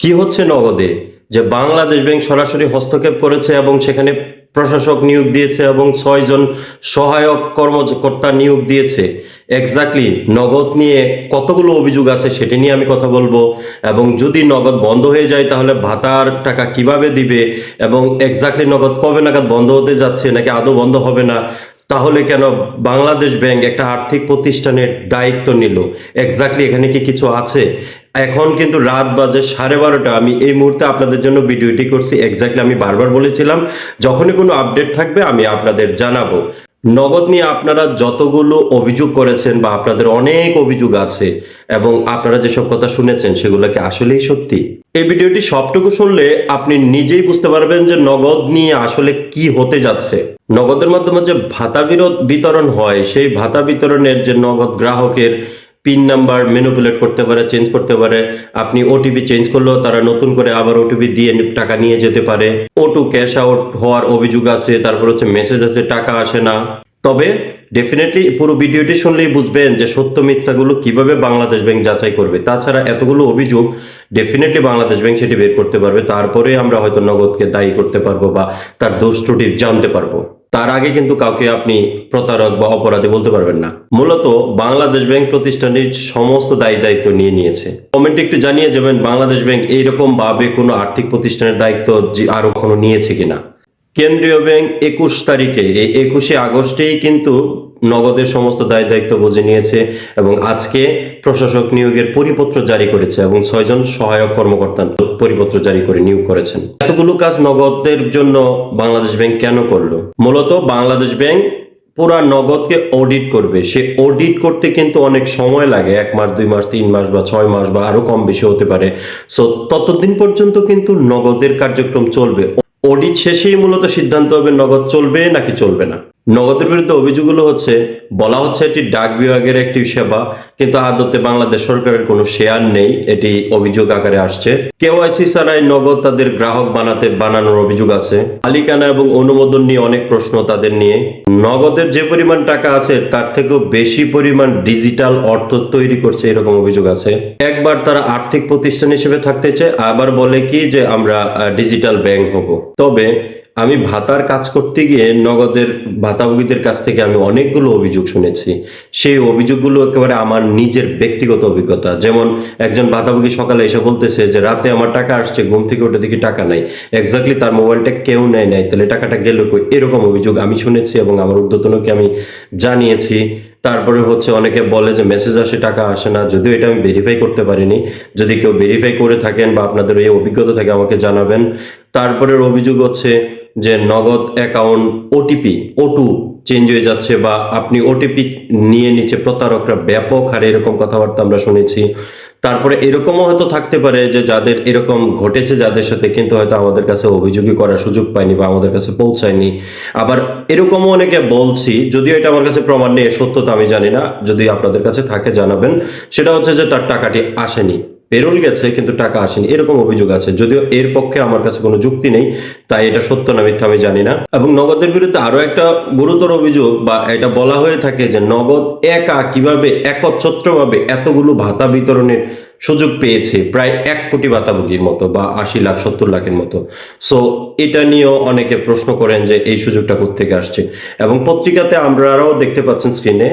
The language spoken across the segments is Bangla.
কি হচ্ছে নগদে? যে বাংলাদেশ ব্যাংক সরাসরি হস্তক্ষেপ করেছে এবং সেখানে প্রশাসক নিয়োগ দিয়েছে এবং ছয়জন সহায়ক কর্মকর্তা নিয়োগ দিয়েছে। এক্স্যাক্টলি নগদ নিয়ে কতগুলো অভিযোগ আছে সেটি নিয়ে আমি কথা বলব। এবং যদি নগদ বন্ধ হয়ে যায়, তাহলে ভাতার টাকা কীভাবে দিবে? এবং এক্স্যাক্টলি নগদ কবে নাগাদ বন্ধ হতে যাচ্ছে, নাকি আদৌ বন্ধ হবে না? তাহলে কেন বাংলাদেশ ব্যাংক একটা আর্থিক প্রতিষ্ঠানের দায়িত্ব নিল? এক্স্যাক্টলি এখানে কি কিছু আছে? এখন কিন্তু রাত বাজে সাড়ে বারোটা। আমি এই মুহূর্তে আপনাদের জন্য ভিডিওটি করছি। এক্স্যাক্টলি আমি বারবার বলেছিলাম, যখনই কোনো আপডেট থাকবে আমি আপনাদের জানাব। নগদ নিয়ে আপনারা যতগুলো অভিযোগ করেছেন বা আপনাদের অনেক অভিযোগ আছে এবং আপনারা যেসব কথা শুনেছেন সেগুলো কি আসলেই সত্যি? এই ভিডিওটি সবটুকু শুনলে আপনি নিজেই বুঝতে পারবেন যে নগদ নিয়ে আসলে কি হতে যাচ্ছে। নগদের মাধ্যমে যে ভাতা বিরোধ বিতরণ হয়, সেই ভাতা বিতরণের যে নগদ গ্রাহকের পিন নাম্বার ম্যানিপুলেট করতে পারে চেঞ্জ করতে পারে। আপনি ওটিপি চেঞ্জ করলেও তারা নতুন করে আবার ওটিপি দিয়ে টাকা নিয়ে যেতে পারে। ওটু ক্যাশ আউট হওয়ার অভিযোগ আছে, তারপর হচ্ছে মেসেজ আছে, টাকা আসে না। তবে ডেফিনেটলি পুরো ভিডিওটি শুনলেই বুঝবেন যে সত্য মিথ্যাগুলো কীভাবে বাংলাদেশ ব্যাংক যাচাই করবে। তাছাড়া এতগুলো অভিযোগ ডেফিনেটলি বাংলাদেশ ব্যাংক সেটি বের করতে পারবে। তারপরে আমরা হয়তো নগদকে দায়ী করতে পারব বা তার দোষ ত্রুটি জানতে পারব। তার আগে কিন্তু কাউকে আপনি প্রতারক বা অপরাধী বলতে পারবেন না। মূলত বাংলাদেশ ব্যাংক প্রতিষ্ঠানটির সমস্ত দায়ী দায়িত্ব নিয়ে নিয়েছে। কমেন্ট একটু জানিয়ে যাবেন, বাংলাদেশ ব্যাংক এইরকম ভাবে কোনো আর্থিক প্রতিষ্ঠানের দায়িত্ব আরও কখনো নিয়েছে কিনা। কেন্দ্রীয় ব্যাংক একুশ তারিখে, এই একুশে আগস্টেই কিন্তু নগদের সমস্ত দায় দায়িত্ব বুঝে নিয়েছে এবং আজকে প্রশাসক নিয়োগের পরিপত্র জারি করেছে এবং ছয়জন সহায়ক কর্মকর্তা পরিপত্র জারি করে নিয়োগ করেছেন। এতগুলো কাজ নগদের জন্য বাংলাদেশ ব্যাংক কেন করল? মূলত বাংলাদেশ ব্যাংক পুরা নগদকে অডিট করবে। সে অডিট করতে কিন্তু অনেক সময় লাগে, এক মাস, দুই মাস, তিন মাস বা ছয় মাস বা আরও কম বেশি হতে পারে। সো ততদিন পর্যন্ত কিন্তু নগদের কার্যক্রম চলবে। অডিট শেষেই মূলত সিদ্ধান্ত হবে নগদ চলবে নাকি চলবে না। নগদের বিরুদ্ধে অভিযোগগুলো হচ্ছে, বলা হচ্ছে এটি ডাক বিভাগের একটি সেবা, কিন্তু আদতে বাংলাদেশ সরকারের কোনো শেয়ার নেই, এটি অভিযোগ আকারে আসছে। কেওয়াইসি ছাড়াই নগদ তাদের গ্রাহক বানাতে বানানোর অভিযোগ আছে। মালিকানা এবং অনুমোদন নিয়ে অনেক প্রশ্ন তাদের নিয়ে। নগদের যে পরিমাণ টাকা আছে, তার থেকেও বেশি পরিমাণ ডিজিটাল অর্থ তৈরি করছে এরকম অভিযোগ আছে। একবার তারা আর্থিক প্রতিষ্ঠান হিসেবে থাকতে চায়, আবার বলে কি যে আমরা ডিজিটাল ব্যাংক হব। তবে আমি ভাতার কাজ করতে গিয়ে নগদের ভাতাভোগীদের কাছ থেকে আমি অনেকগুলো অভিযোগ শুনেছি। সেই অভিযোগগুলো একেবারে আমার নিজের ব্যক্তিগত অভিজ্ঞতা। যেমন একজন ভাতাভোগী সকালে এসে বলতেছে যে, রাতে আমার টাকা আসছে, ঘুম থেকে উঠে দেখি টাকা নাই। এক্স্যাক্টলি তার মোবাইলটা কেউ নেয় নাই। তাহলে টাকাটা গেল কই? এরকম অভিযোগ আমি শুনেছি এবং আমার ঊর্ধ্বতনকে আমি জানিয়েছি। তারপরে হচ্ছে অনেকে বলে যে, মেসেজ আসে, টাকা আসে না। যদিও এটা আমি ভেরিফাই করতে পারিনি। যদি কেউ ভেরিফাই করে থাকেন বা আপনাদের এই অভিজ্ঞতা থাকে আমাকে জানাবেন। তারপরের অভিযোগ হচ্ছে যে নগদ অ্যাকাউন্ট ওটিপি ওটু চেঞ্জ হয়ে যাচ্ছে বা আপনি ওটিপি নিয়ে নিচ্ছে, প্রতারকরা ব্যাপক হারে এরকম কথাবার্তা আমরা শুনেছি। তারপরে এরকমও হয়তো থাকতে পারে যে যাদের এরকম ঘটেছে, যাদের সাথে কিন্তু হয়তো আমাদের কাছে অভিযোগই করার সুযোগ পায়নি বা আমাদের কাছে পৌঁছায়নি। আবার এরকমও অনেকে বলছি, যদিও এটা আমার কাছে প্রমাণ নেই এর সত্যতা আমি জানি না, যদি আপনাদের কাছে থাকে জানাবেন, সেটা হচ্ছে যে তার টাকাটি আসেনি। পেরোল গেছে, কিন্তু টাকা আসেনি। এরকম অভিযোগ আছে। যদিও এর পক্ষে আমার কাছে কোনো যুক্তি নেই, তাই এটা সত্য না মিথ্যা আমি জানি না। এবং নগদের বিরুদ্ধে আরও একটা গুরুতর অভিযোগ, বা এটা বলা হয়ে থাকে যে নগদ একা কীভাবে একচ্ছত্রভাবে এতগুলো ভাতা বিতরণের সুযোগ পেয়েছে, প্রায় এক কোটি ভাতাভোগীর মতো বা আশি লাখ, সত্তর লাখের মতো। সো এটা নিয়েও অনেকে প্রশ্ন করেন যে এই সুযোগটা কোথেকে আসছে। এবং পত্রিকাতে আমরাও দেখতে পাচ্ছেন স্ক্রিনে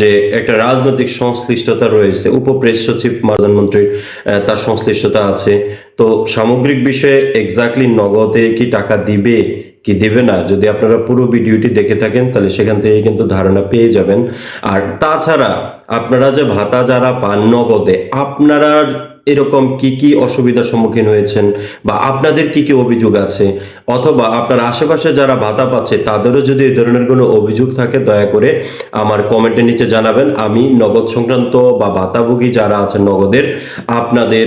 যে একটা রাজনৈতিক সংশ্লিষ্টতা রয়েছে, উপপ্রেস সচিব প্রধানমন্ত্রীর তার সংশ্লিষ্টতা আছে। তো সামগ্রিক বিষয়ে এক্স্যাক্টলি নগদে কি টাকা দিবে, কি দেবে না, যদি আপনারা পুরো ভিডিওটি দেখে থাকেন, তাহলে সেখান থেকে কিন্তু ধারণা পেয়ে যাবেন। আর তাছাড়া আপনারা যে ভাতা যারা পান নগদে, আপনারা এরকম কি কি অসুবিধার সম্মুখীন হয়েছেন? বা আপনাদের কি কি অভিযোগ আছে? অথবা আপনার আশেপাশে যারা ভাতা পাচ্ছে, তাদেরও যদি এই ধরনের কোনো অভিযোগ থাকে, দয়া করে আমার কমেন্টের নিচে জানাবেন। আমি নগদ সংক্রান্ত বা ভাতাভোগী যারা আছেন নগদের, আপনাদের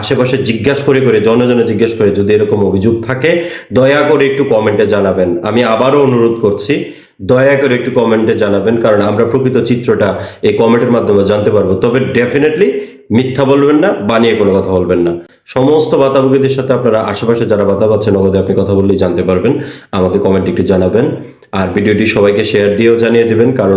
আশেপাশে জিজ্ঞাসা করে করে, জনে জনে জিজ্ঞেস করে যদি এরকম অভিযোগ থাকে, দয়া করে একটু কমেন্টে জানাবেন। আমি আবারও অনুরোধ করছি দয়া করে একটু কমেন্টে জানাবেন, কারণ আমরা প্রকৃত চিত্রটা এই কমেন্টের মাধ্যমে জানতে পারব। তবে ডেফিনেটলি মিথ্যা বলবেন না, বানিয়ে কোনো কথা বলবেন না। সমস্ত ভাতাভোগীদের সাথে আপনারা আশেপাশে যারা বাতা পাচ্ছেন নগদে আপনি কথা বললেই জানতে পারবেন। আমাকে কমেন্ট একটু জানাবেন। আর ভিডিওটি সবাইকে শেয়ার দিয়েও জানিয়ে দেবেন, কারণ